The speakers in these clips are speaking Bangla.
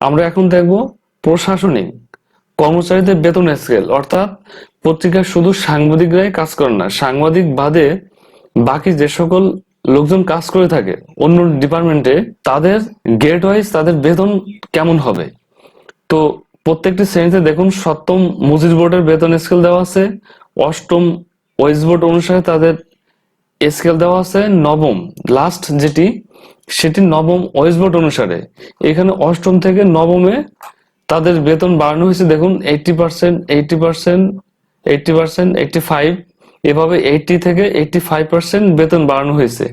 আমরা এখন দেখব প্রশাসনিক কর্মচারীদের বেতন স্কেল অর্থাৎ পত্রিকার শুধু সাংবাদিকরাই কাজ করে না, সাংবাদিক বাদে বাকি যে সকল লোকজন কাজ করে থাকে অন্য ডিপার্টমেন্টে তাদের গেট ওয়াইজ তাদের বেতন কেমন হবে? তো প্রত্যেকটি শ্রেণীতে দেখুন, সপ্তম মজুরি বোর্ডের বেতন স্কেল দেওয়া আছে, অষ্টম ওয়েস্ট বোর্ড অনুসারে তাদের স্কেল দেওয়া আছে, নবম লাস্ট যেটি সেটি নবম ওয়েস্ট বোর্ড অনুসারে। এখানে অষ্টম থেকে নবমে তাদের বেতন বাড়ানো হয়েছে। দেখুন eighty percent eighty percent eighty percent eighty five এভাবে এইটটি থেকে এইটটি ফাইভ পার্সেন্ট বেতন বাড়ানো হয়েছে।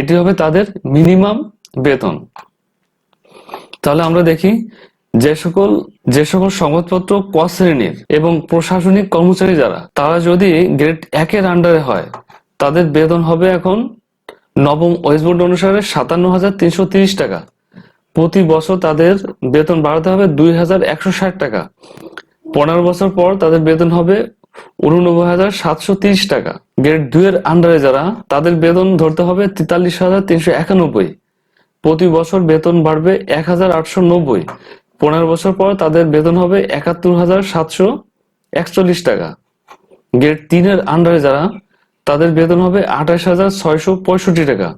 এটি হবে তাদের মিনিমাম বেতন। তাহলে আমরা দেখি, যে সকল যে সকল সংবাদপত্র ক শ্রেণির এবং প্রশাসনিক কর্মচারী যারা, তারা যদি গ্রেড একের আন্ডারে হয়, তাদের বেতন হবে এখন নবম ওয়েস্ট বোর্ড অনুসারে সাতান্ন হাজার তিনশো তিরিশ টাকা। প্রতি বছর তাদের বেতন বাড়াতে হবে দুই হাজার একশো ষাট টাকা। পনেরো বছর পর তাদের বেতন হবে উননব্বই হাজার সাতশো তিরিশ টাকা। গ্রেড দুই এর আন্ডারে যারা, তাদের বেতন ধরতে হবে তেতাল্লিশ হাজার তিনশো একানব্বই। প্রতি বছর বেতন বাড়বে এক হাজার আটশো নব্বই। পনেরো বছর পর তাদের বেতন হবে একাত্তর হাজার সাতশো একচল্লিশ টাকা। গ্রেড তিনের আন্ডারে যারা তাদের বেতন হবে আঠাশ হাজার ছয়শো পঁয়ষট্টি টাকা।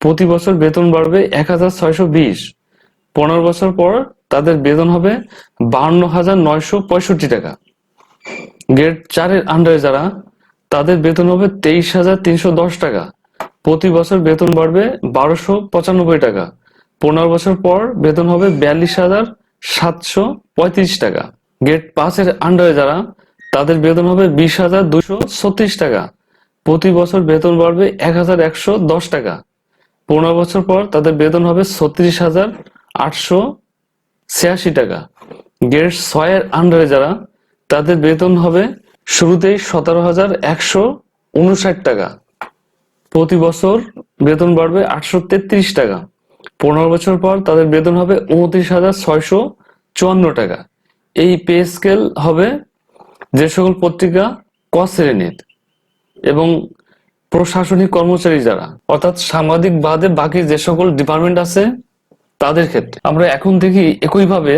প্রতি বছর বেতন বাড়বে এক হাজার ছয়শো বিশ। পনেরো বছর পর তাদের বেতন হবে বাহান্ন হাজার নয়শো পঁয়ষট্টি টাকা। গ্রেড চারের আন্ডারে যারা, তাদের বেতন হবে তেইশ হাজার তিনশো দশ টাকা। প্রতি বছর বেতন বাড়বে বারোশো পঁচানব্বই টাকা। পনেরো বছর পর বেতন হবে বিয়াল্লিশ হাজার সাতশো পঁয়ত্রিশ টাকা। গ্রেড পাঁচের আন্ডারে যারা, তাদের বেতন হবে বিশ হাজার দুশো ছত্রিশ টাকা। প্রতি বছর বেতন বাড়বে এক হাজার একশো দশ টাকা। পনেরো বছর পর তাদের বেতন হবে ছত্রিশ হাজার আটশো ছিয়াশি টাকা। গ্রেড ছয়ের আন্ডারে যারা, তাদের বেতন হবে শুরুতেই সতেরো হাজার একশো উনষাট টাকা। প্রতি বছর বেতন বাড়বে আটশো তেত্রিশ টাকা। পনেরো বছর পর তাদের বেতন হবে উনত্রিশ হাজার ছয়শো চুয়ান্ন টাকা। এই পে স্কেল হবে যে সকল পত্রিকা ক শ্রেণির। এবং প্রশাসনিক কর্মচারী যারা, অর্থাৎ সাংবাদিক বাদে বাকি যে সকল ডিপার্টমেন্ট আছে, তাদের ক্ষেত্রে। আমরা এখন দেখি একইভাবে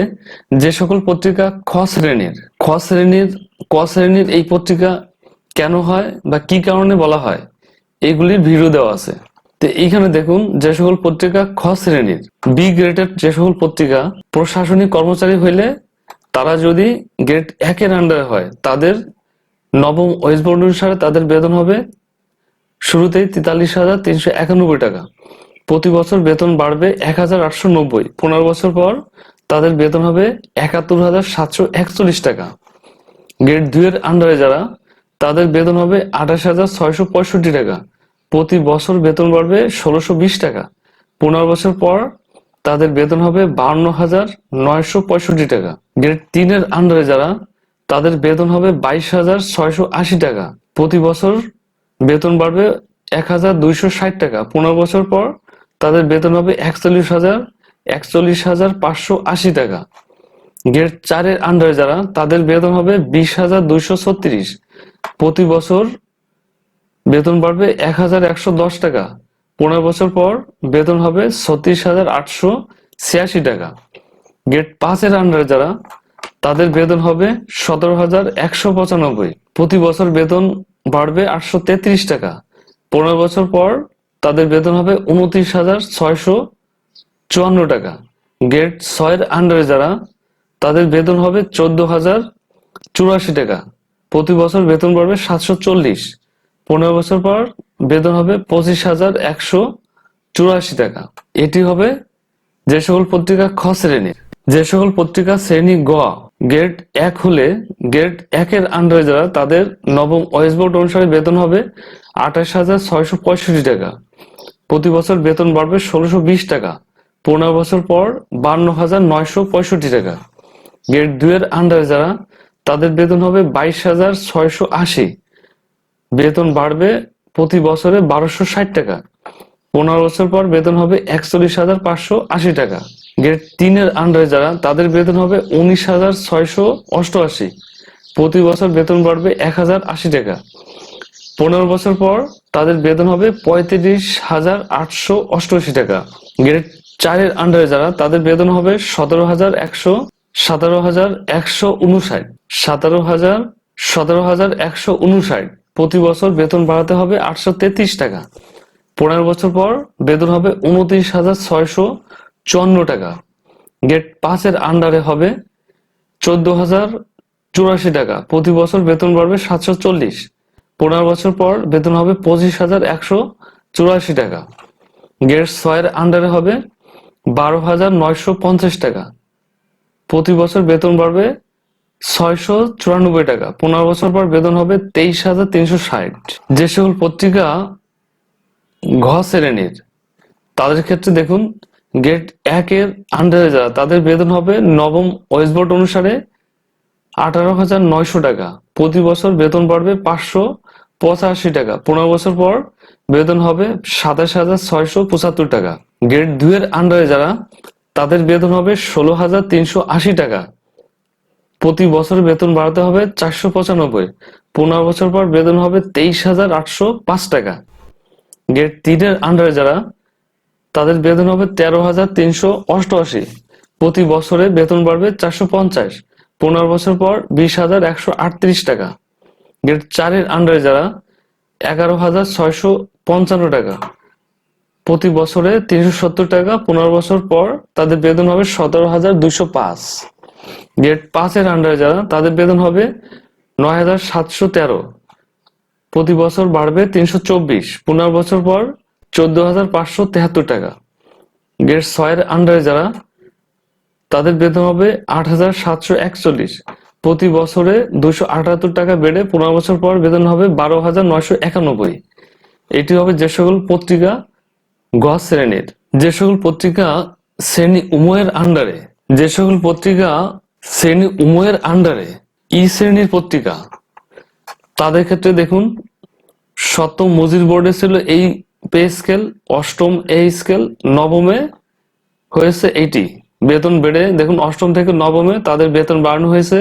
যে সকল পত্রিকা খ শ্রেণির খ শ্রেণির, ক শ্রেণির এই পত্রিকা কেন হয় বা কি কারণে বলা হয়, এগুলির ভিডিও দেওয়া আছে। তো এইখানে দেখুন যে সকল পত্রিকা খ শ্রেণির বি গ্রেডের যে সকল পত্রিকা, প্রশাসনিক কর্মচারী হইলে তারা যদি গ্রেড একের আন্ডারে হয়, তাদের নবম ওয়েস্ট বোর্ড অনুসারে তাদের বেতন হবে। শুরুতেই তেতাল্লিশ হাজার তিনশো একানব্বই টাকা। প্রতি বছর বেতন বাড়বে এক হাজার আটশো নব্বই। পনেরো বছর পর তাদের বেতন হবে একাত্তর হাজার সাতশো একচল্লিশ টাকা। গ্রেড দুই এর আন্ডারে যারা, তাদের বেতন হবে আঠাশ হাজার ছয়শো পঁয়ষট্টি টাকা। প্রতি বছর বেতন বাড়বে ষোলোশো বিশ টাকা। পনেরো বছর পর তাদের বেতন হবে বান্ন হাজার নয়শো পঁয়ষট্টি টাকা। গ্রেড তিনের আন্ডারে যারা তাদের বেতন হবে বাইশ হাজার ছয়শো আশি টাকা। প্রতি বছর বেতন বাড়বে এক হাজার দুইশো ষাট টাকা। পনেরো বছর পর তাদের বেতন হবে একচল্লিশ হাজার একচল্লিশ হাজার পাঁচশো আশি টাকা। গ্রেড চারের আন্ডারে যারা, তাদের বেতন হবে বিশ হাজার দুইশো ছত্রিশ। প্রতি বছর বেতন বাড়বে এক হাজার একশো দশ টাকা। পনেরো বছর পর বেতন হবে ছত্রিশ হাজার আটশো ছিয়াশি টাকা। গ্রেড পাঁচের আন্ডারে যারা তাদের বেতন হবে সতেরো হাজার একশো পঁচানব্বই। প্রতি বছর বেতন বাড়বে আটশো তেত্রিশ টাকা। পনেরো বছর পর তাদের বেতন হবে উনত্রিশ হাজার ছয়শো চুয়ান্ন টাকা। গ্রেড ছয়ের আন্ডারে যারা, তাদের বেতন হবে চোদ্দ হাজার চুরাশি টাকা। প্রতি বছর বেতন বাড়বে সাতশো চল্লিশ। পনেরো বছর পর বেতন হবে পঁচিশ হাজার একশো চুরাশি টাকা। এটি হবে যে সকল পত্রিকা খ শ্রেণির। যে সকল পত্রিকা শ্রেণি গ। গ্রেড এক হলে গ্রেড একের আন্ডারে যারা, তাদের নবম ওয়েস্ট বোর্ড অনুসারে বেতন হবে আঠাশ হাজার ছয়শো পঁয়ষট্টি টাকা। প্রতি বছর বেতন বাড়বে ষোলোশো বিশ টাকা। পনেরো বছর পর বান্ন হাজার নয়শো পঁয়ষট্টি টাকা। গ্রেড দুই এর আন্ডারে যারা, তাদের বেতন হবে বাইশ হাজার ছয়শো আশি। বেতন বাড়বে প্রতি বছরে বারোশো ষাট টাকা। পনেরো বছর পর বেতন হবে একচল্লিশ হাজার পাঁচশো আশি টাকা। গ্রেড তিনের আন্ডারে যারা, তাদের বেতন হবে উনিশ হাজার ছয়শো অষ্টআশি। প্রতি বছর বেতন বাড়বে এক হাজার আশি টাকা। পনেরো বছর পর তাদের বেতন হবে পঁয়ত্রিশ হাজার আটশো অষ্টআশি টাকা। গ্রেড চারের আন্ডারে যারা, তাদের বেতন হবে সতেরো হাজার একশো সতেরো হাজার একশো উনষাট। সতেরো হাজার সতেরো হাজার একশো উনষাট। প্রতি বছর বেতন বাড়াতে হবে আটশো তেত্রিশ টাকা। পনেরো বছর পর বেতন হবে উনত্রিশ হাজার ছয়শো চুয়ান্ন টাকা। গেট পাঁচের আন্ডারে হবে চোদ্দ হাজার চুরাশি টাকা। প্রতি বছর বেতন বাড়বে সাতশো চল্লিশ। পনেরো বছর পর বেতন হবে পঁচিশ হাজার একশো চুরাশি টাকা। গেট ছয়ের আন্ডারে হবে বারো হাজার নয়শো পঞ্চাশ টাকা। প্রতি বছর বেতন বাড়বে ছয়শো চুরানব্বই টাকা। পনেরো বছর পর বেতন হবে তেইশ হাজার তিনশো ষাট। যে সকল পত্রিকা ঘ শ্রেণির। তাদের ক্ষেত্রে দেখুন গেট একের আন্ডারে যারা, তাদের বেতন হবে নবম ওয়েস্ট বোর্ড অনুসারে আঠারো হাজার নয়শো টাকা। প্রতি বছর বেতন বাড়বে পাঁচশো পঁচাশি টাকা। পনেরো বছর পর বেতন হবে সাতাশ হাজার ছয়শো পঁচাত্তর টাকা। গ্রেড দুইয়ের আন্ডারে যারা, তাদের বেতন হবে ষোলো হাজার তিনশো আশি টাকা। প্রতি বছর বেতন বাড়াতে হবে চারশো পঁচানব্বই। পনেরো বছর পর বেতন হবে তেইশ হাজার আটশো পাঁচ টাকা। গ্রেড তিনের আন্ডারে যারা, তাদের বেতন হবে তেরো হাজার তিনশো অষ্টআশি। প্রতি বছরে বেতন বাড়বে চারশো পঞ্চাশ। পনেরো বছর পর বিশ হাজার একশো আটত্রিশ টাকা। গ্রেড চারের আন্ডারে যারা, এগারো হাজার ছয়শো পঞ্চান্ন টাকা। প্রতি বছরে তিনশো সত্তর টাকা, পনেরো বছর পর তাদের বেতন হবে সতেরো হাজার দুইশো পাঁচ। গ্রেড পাঁচের আন্ডারে যারা, তাদের বেতন হবে নয় হাজার সাতশো তেরো। প্রতি বছর বাড়বে তিনশো চব্বিশ। পনেরো বছর পর চোদ্দ হাজার পাঁচশো তেহাত্তর টাকা। গ্রেড ছয়ের আন্ডারে যারা, তাদের বেতন হবে আট হাজার সাতশো একচল্লিশ। প্রতি বছরে দুশো আটাত্তর টাকা বেড়ে পনেরো বছর পর বেতন হবে বারো হাজার নয়শো একানব্বই। এটি হবে যে সকল পত্রিকা গ শ্রেণির, যে সকল পত্রিকা শ্রেণি উময়ের আন্ডারে যে সকল পত্রিকা শ্রেণি উময়ের আন্ডারে ই শ্রেণির পত্রিকা। তাদের ক্ষেত্রে দেখুন, সপ্তম মজির বোর্ডে ছিল এই পে স্কেল অষ্টম এই স্কেল নবমে হয়েছে এইটি বেতন বেড়ে, দেখুন, অষ্টম থেকে নবমে তাদের বেতন বাড়ানো হয়েছে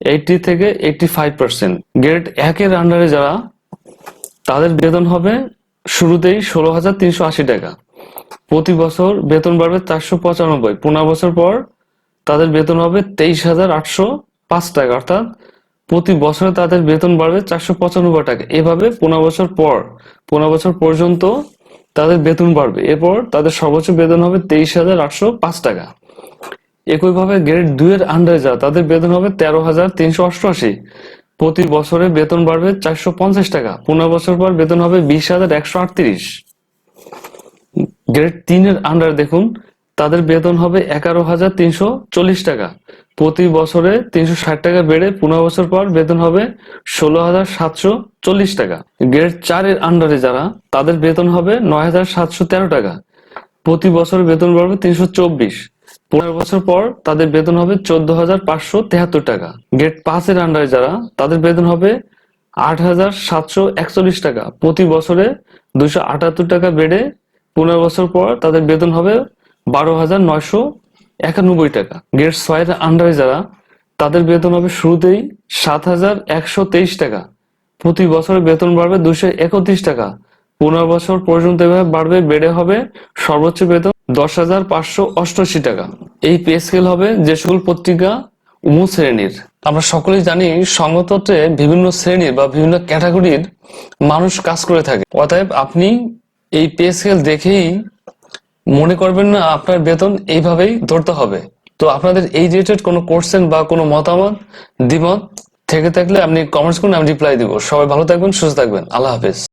এইটি থেকে এইটি ফাইভ পার্সেন্ট গ্রেড একের আন্ডারে যারা, তাদের বেতন হবে শুরুতেই ষোলো হাজার তিনশো আশি টাকা। প্রতি বছর বেতন বাড়বে চারশো পঁচানব্বই। পনেরো বছর পর তাদের বেতন হবে তেইশ হাজার আটশো পাঁচ টাকা। অর্থাৎ প্রতি বছরে তাদের বেতন বাড়বে চারশো পঁচানব্বই টাকা। এভাবে পনেরো বছর পর, পনেরো বছর পর্যন্ত তাদের বেতন বাড়বে। এরপর তাদের সর্বোচ্চ বেতন হবে তেইশ হাজার আটশো পাঁচ টাকা। একইভাবে গ্রেড দুই এর আন্ডারে যারা, তাদের বেতন হবে তেরো হাজার তিনশো অষ্টআশি। প্রতি বছরে বেতন বাড়বে চারশো পঞ্চাশ টাকা। পনেরো বছর পর বেতন হবে বিশ হাজার একশো আটত্রিশ। গ্রেড তিনের আন্ডার দেখুন, তাদের বেতন হবে এগারো হাজার তিনশো চল্লিশ টাকা। প্রতি বছরে তিনশো ষাট টাকা বেড়ে পনেরো বছর পর বেতন হবে ষোলো হাজার সাতশো চল্লিশ টাকা। গ্রেড চারের আন্ডারে যারা, তাদের বেতন হবে নয় হাজার সাতশো তেরো টাকা। প্রতি বছর বেতন বাড়বে তিনশো চব্বিশ। পনেরো বছর পর তাদের বেতন হবে চোদ্দ হাজার পাঁচশো তেহাত্তর টাকা। গ্রেড পাঁচের আন্ডারে যারা, তাদের বেতন হবে আট হাজার সাতশো একচল্লিশ টাকা। প্রতি বছরে দুশো আটাত্তর টাকা বেড়ে পনেরো বছর পর তাদের বেতন হবে বারো হাজার নয়শো একানব্বই টাকা। গ্রেড ছয়ের আন্ডারে যারা, তাদের বেতন হবে শুরুতেই সাত হাজার একশো তেইশ টাকা। প্রতি বছর বেতন বাড়বে দুশো একত্রিশ টাকা। পনেরো বছর পর্যন্ত এভাবে বাড়বে, বেড়ে হবে সর্বোচ্চ বেতন দশ হাজার পাঁচশো অষ্টআশি টাকা। এই পে স্কেল হবে যে সকল পত্রিকা উমু শ্রেণির। আমরা সকলেই জানি সংবাদপত্রে বিভিন্ন শ্রেণির বা বিভিন্ন ক্যাটাগরির মানুষ কাজ করে থাকে। অতএব আপনি এই পে স্কেল দেখেই মনে করবেন না, আপনার বেতন এইভাবেই ধরতে হবে। তো আপনাদের এই রিলেটেড কোনো কোশ্চেন বা কোনো মতামত, দ্বিমত থেকে থাকলে আপনি কমেন্টস করুন, আমি রিপ্লাই দিব। সবাই ভালো থাকবেন, সুস্থ থাকবেন। আল্লাহ হাফেজ।